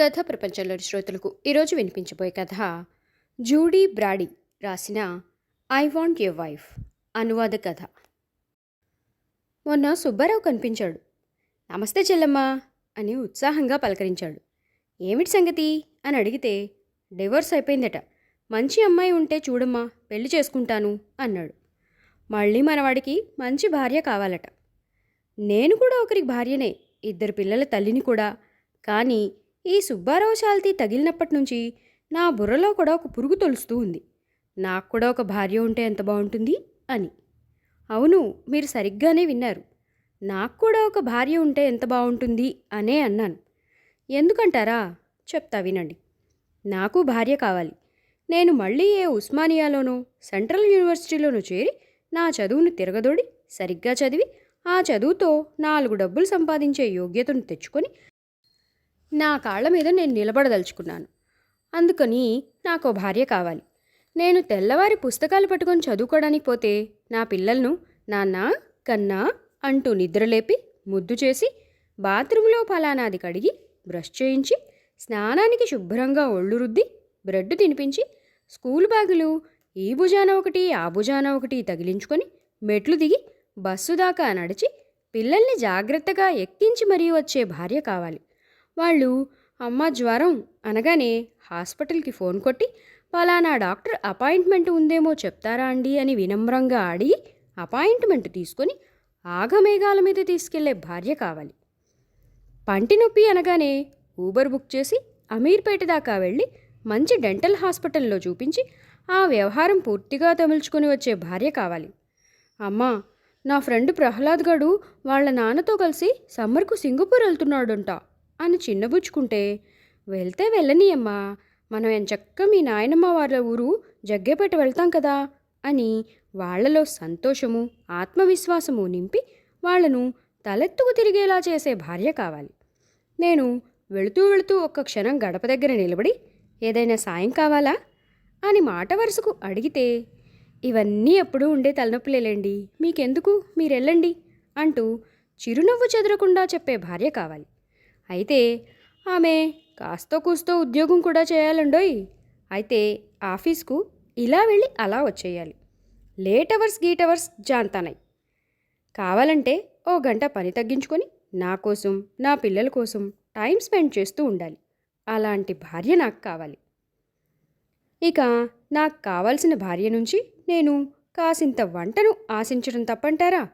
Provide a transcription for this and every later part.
కథ ప్రపంచంలోని శ్రోతలకు ఈరోజు వినిపించబోయే కథ జూడీ బ్రాడీ రాసిన ఐ వాంట్ యువర్ వైఫ్ అనువాద కథ. మొన్న సుబ్బారావు కనిపించాడు. నమస్తే చెల్లమ్మ అని ఉత్సాహంగా పలకరించాడు. ఏమిటి సంగతి? అని అడిగితే డివోర్స్ అయిపోయిందట. మంచి అమ్మాయి ఉంటే చూడమ్మా పెళ్ళి చేసుకుంటాను అన్నాడు. మళ్ళీ మనవాడికి మంచి భార్య కావాలట. నేను కూడా ఒకరికి భార్యనే ఇద్దరు పిల్లల తల్లిని కూడా. కానీ ఈ సుబ్బారావు శాల్తీ తగిలినప్పటి నుంచి నా బుర్రలో కూడా ఒక పురుగు తొలుస్తూ ఉంది. నాకు కూడా ఒక భార్య ఉంటే ఎంత బాగుంటుంది? అని. అవును మీరు సరిగ్గానే విన్నారు. నాకు కూడా ఒక భార్య ఉంటే ఎంత బాగుంటుంది? అనే అన్నాను. ఎందుకంటారా? చెప్తా వినండి. నాకు భార్య కావాలి. నేను మళ్ళీ ఏ ఉస్మానియాలోనో సెంట్రల్ యూనివర్సిటీలోనో చేరి నా చదువును తిరగదోడి సరిగ్గా చదివి ఆ చదువుతో నాలుగు డబ్బులు సంపాదించే యోగ్యతను తెచ్చుకొని నా కాళ్ళ మీద నేను నిలబడదలుచుకున్నాను. అందుకని నాకు భార్య కావాలి. నేను తెల్లవారి పుస్తకాలు పట్టుకొని చదువుకోవడానికి పోతే నా పిల్లలను నాన్న కన్నా అంటూ నిద్రలేపి ముద్దు చేసి బాత్రూంలో ఫలానాది కడిగి బ్రష్ చేయించి స్నానానికి శుభ్రంగా ఒళ్ళు రుద్ది బ్రెడ్ తినిపించి స్కూల్ బ్యాగులు ఈ భుజాన ఒకటి ఆ భుజాన ఒకటి తగిలించుకొని మెట్లు దిగి బస్సు దాకా నడిచి పిల్లల్ని జాగ్రత్తగా ఎక్కించి మరీ వచ్చే భార్య కావాలి. వాళ్ళు అమ్మ జ్వరం అనగానే హాస్పిటల్కి ఫోన్ కొట్టి పలానా డాక్టర్ అపాయింట్మెంట్ ఉందేమో చెప్తారా అండి అని వినమ్రంగా అడిగి అపాయింట్మెంట్ తీసుకొని ఆగమేఘాల మీద తీసుకెళ్ళే భార్య కావాలి. పంటి నొప్పి అనగానే ఊబర్ బుక్ చేసి అమీర్పేట దాకా వెళ్ళి మంచి డెంటల్ హాస్పిటల్లో చూపించి ఆ వ్యవహారం పూర్తిగా తమిల్చుకొని వచ్చే భార్య కావాలి. అమ్మా నా ఫ్రెండ్ ప్రహ్లాద్ గడు వాళ్ళ నాన్నతో కలిసి సమ్మర్కు సింగపూర్ వెళ్తున్నాడంట. అని చిన్నబుచ్చుకుంటే వెళ్తే వెళ్ళనీయమ్మా మనం ఎంచక్క మీ నాయనమ్మ వాళ్ళ ఊరు జగ్గేపేట వెళ్తాం కదా అని వాళ్ళలో సంతోషము ఆత్మవిశ్వాసము నింపి వాళ్ళను తలెత్తుకు తిరిగేలా చేసే భార్య కావాలి. నేను వెళుతూ వెళుతూ ఒక్క క్షణం గడప దగ్గర నిలబడి ఏదైనా సాయం కావాలా? అని మాట వరుసకు అడిగితే ఇవన్నీ ఎప్పుడూ ఉండే తలనొప్పులేలేండి మీకెందుకు? మీరెళ్ళండి అంటూ చిరునవ్వు చెదరకుండా చెప్పే భార్య కావాలి. అయితే ఆమె కాస్తో కూస్తో ఉద్యోగం కూడా చేయాలండోయ్. అయితే ఆఫీస్కు ఇలా వెళ్ళి అలా వచ్చేయాలి. లేట్ అవర్స్ గీట్ అవర్స్ జాంతానై కావాలంటే ఓ గంట పని తగ్గించుకొని నా కోసం నా పిల్లల కోసం టైం స్పెండ్ చేస్తూ ఉండాలి. అలాంటి భార్య నాకు కావాలి. ఇక నాకు కావాల్సిన భార్య నుంచి నేను కాసింత వంటను ఆశించడం తప్పంటారా?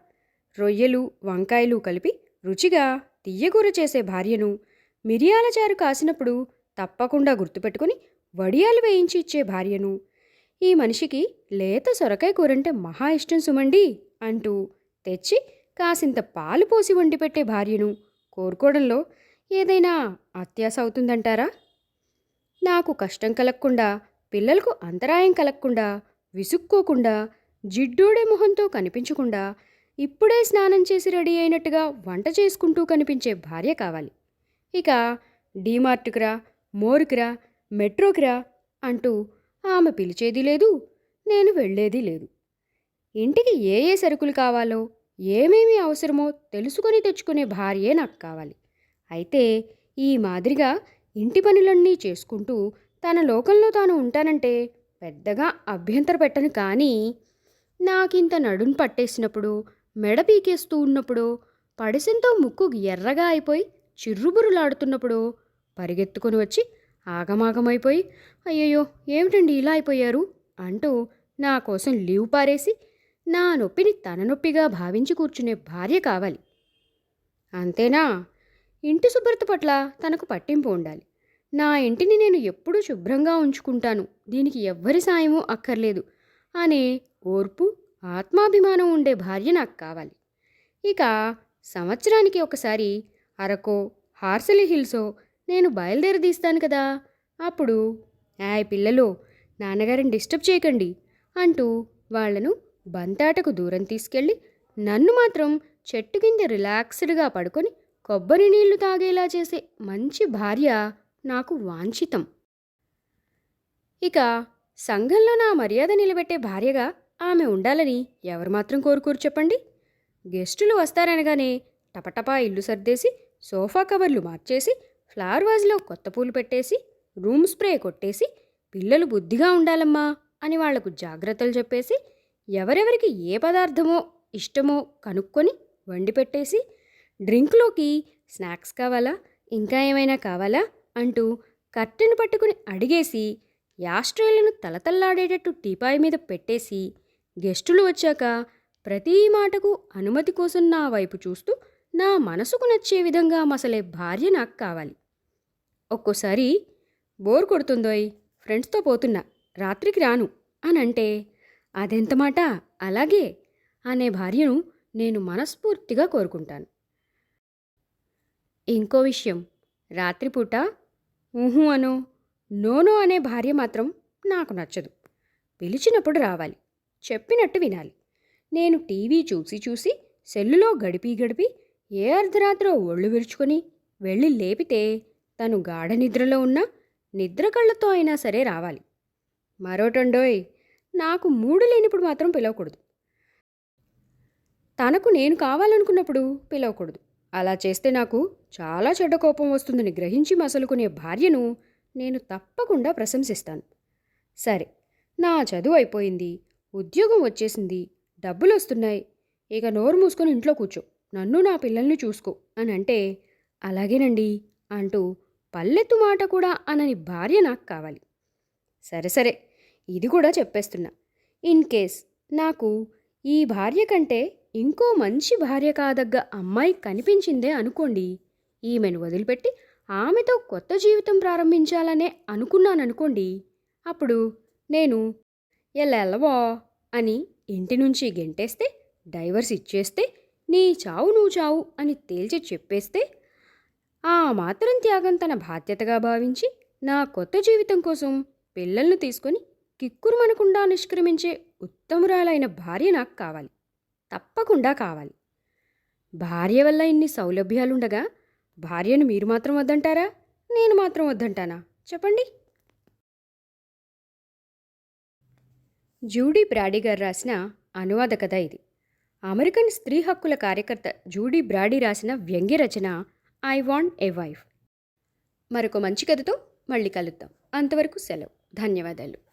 రొయ్యలు వంకాయలు కలిపి రుచిగా తియ్యగూర చేసే భార్యను మిరియాల చారు కాసినప్పుడు తప్పకుండా గుర్తుపెట్టుకుని వడియాలు వేయించి ఇచ్చే భార్యను. ఈ మనిషికి లేత సొరకాయ కూరంటే మహా ఇష్టం సుమండి అంటూ తెచ్చి కాసింత పాలు పోసి వండి పెట్టే భార్యను కోరుకోవడంలో ఏదైనా అత్యాస అవుతుందంటారా? నాకు కష్టం కలగకుండా పిల్లలకు అంతరాయం కలగకుండా విసుక్కోకుండా జిడ్డోడే మొహంతో కనిపించకుండా ఇప్పుడే స్నానం చేసి రెడీ అయినట్టుగా వంట చేసుకుంటూ కనిపించే భార్య కావాలి. ఇక డీమార్ట్కి మోరుకురా మెట్రోకిరా అంటూ ఆమె పిలిచేది లేదు నేను వెళ్ళేది లేదు. ఇంటికి ఏ ఏ సరుకులు కావాలో ఏమేమి అవసరమో తెలుసుకొని తెచ్చుకునే భార్యే నాకు కావాలి. అయితే ఈ మాదిరిగా ఇంటి పనులన్నీ చేసుకుంటూ తన లోకంలో తాను ఉంటానంటే పెద్దగా అభ్యంతర పెట్టను కానీ నాకింత నడుం పట్టేసినప్పుడు మెడ పీకేస్తూ ఉన్నప్పుడు పడిసెంతో ముక్కు ఎర్రగా అయిపోయి చిర్రుబురులాడుతున్నప్పుడు పరిగెత్తుకొని వచ్చి ఆగమాగమైపోయి అయ్యయ్యో ఏమిటండి ఇలా అయిపోయారు? అంటూ నా కోసం లీవ్ పారేసి నా నొప్పిని తన నొప్పిగా భావించి కూర్చునే భార్య కావాలి. అంతేనా? ఇంటి శుభ్రత పట్ల తనకు పట్టింపు ఉండాలి. నా ఇంటిని నేను ఎప్పుడూ శుభ్రంగా ఉంచుకుంటాను. దీనికి ఎవ్వరి సాయమూ అక్కర్లేదు. అనే ఓర్పు ఆత్మాభిమానం ఉండే భార్య నాకు కావాలి. ఇక సంవత్సరానికి ఒకసారి అరకో హార్సలి హిల్సో నేను బయలుదేరదీస్తాను కదా అప్పుడు ఆయ్ పిల్లలు నాన్నగారిని డిస్టర్బ్ చేయకండి అంటూ వాళ్ళను బంతాటకు దూరం తీసుకెళ్ళి నన్ను మాత్రం చెట్టు కింద రిలాక్స్డ్గా పడుకొని కొబ్బరి నీళ్ళు తాగేలా చేసే మంచి భార్య నాకు వాంఛితం. ఇక సంఘంలో నా మర్యాద నిలబెట్టే భార్యగా ఆమె ఉండాలని ఎవరు మాత్రం కోరుకోరు చెప్పండి. గెస్టులు వస్తారనగానే టపటపా ఇల్లు సర్దేసి సోఫా కవర్లు మార్చేసి ఫ్లవర్ వాజ్లో కొత్త పూలు పెట్టేసి రూమ్ స్ప్రే కొట్టేసి పిల్లలు బుద్ధిగా ఉండాలమ్మా అని వాళ్ళకు జాగ్రత్తలు చెప్పేసి ఎవరెవరికి ఏ పదార్థమో ఇష్టమో కనుక్కొని వండి పెట్టేసి డ్రింక్లోకి స్నాక్స్ కావాలా ఇంకా ఏమైనా కావాలా అంటూ కట్టెను పట్టుకుని అడిగేసి యాస్ట్రేలను తలతల్లాడేటట్టు టీపాయ్ మీద పెట్టేసి గెస్టులు వచ్చాక ప్రతి మాటకు అనుమతి కోసం నా వైపు చూస్తూ నా మనసుకు నచ్చే విధంగా మసలే భార్య నాకు కావాలి. ఒక్కోసారి బోర్ కొడుతుందోయ్ ఫ్రెండ్స్తో పోతున్నా రాత్రికి రాను అని అంటే అదెంత మాట? అలాగే అనే భార్యను నేను మనస్ఫూర్తిగా కోరుకుంటాను. ఇంకో విషయం రాత్రిపూట ఊహు అనో నోనో అనే భార్య మాత్రం నాకు నచ్చదు. పిలిచినప్పుడు రావాలి. చెప్పినట్టు వినాలి. నేను టీవీ చూసి చూసి సెల్లులో గడిపి గడిపి ఏ అర్ధరాత్రో ఒళ్ళు విరుచుకొని వెళ్ళి లేపితే తను గాఢ నిద్రలో ఉన్న నిద్ర కళ్ళతో అయినా సరే రావాలి. మరోటండోయ్ నాకు మూడు లేనిప్పుడు మాత్రం పిలవకూడదు. తనకు నేను కావాలనుకున్నప్పుడు పిలవకూడదు. అలా చేస్తే నాకు చాలా చెడ్డ కోపం వస్తుందని గ్రహించి మసలుకునే భార్యను నేను తప్పకుండా ప్రశంసిస్తాను. సరే నా చదువు అయిపోయింది. ఉద్యోగం వచ్చేసింది. డబ్బులు వస్తున్నాయి ఇక నోరు మూసుకొని ఇంట్లో కూర్చో. నన్ను నా పిల్లల్ని చూసుకో అని అంటే అలాగేనండి అంటూ పల్లెత్తు మాట కూడా అనని భార్య నాకు కావాలి. సరే సరే ఇది కూడా చెప్పేస్తున్నా. ఇన్ కేస్ నాకు ఈ భార్య కంటే ఇంకో మంచి భార్య కాదగ్గ అమ్మాయి కనిపించిందే అనుకోండి ఈమెను వదిలిపెట్టి ఆమెతో కొత్త జీవితం ప్రారంభించాలనే అనుకున్నాననుకోండి అప్పుడు నేను ఎల్లెల్లవో అని ఇంటి నుంచి గెంటేస్తే డైవర్స్ ఇచ్చేస్తే నీ చావు నువ్వు చావు అని తేల్చి చెప్పేస్తే ఆ మాత్రం త్యాగం తన బాధ్యతగా భావించి నా కొత్త జీవితం కోసం పిల్లల్ని తీసుకొని కిక్కురుమనకుండా నిష్క్రమించే ఉత్తమురాలైన భార్య నాకు కావాలి. తప్పకుండా కావాలి. భార్య వల్ల ఇన్ని సౌలభ్యాలుండగా భార్యను మీరు మాత్రం వద్దంటారా? నేను మాత్రం వద్దంటానా? చెప్పండి. జూడీ బ్రాడీ గారు రాసిన అనువాద కథ ఇది. అమెరికన్ స్త్రీ హక్కుల కార్యకర్త జూడీ బ్రాడీ రాసిన వ్యంగ్య రచన ఐ వాంట్ ఏ వైఫ్. మరొక మంచి కథతో మళ్ళీ కలుద్దాం. అంతవరకు సెలవు. ధన్యవాదాలు.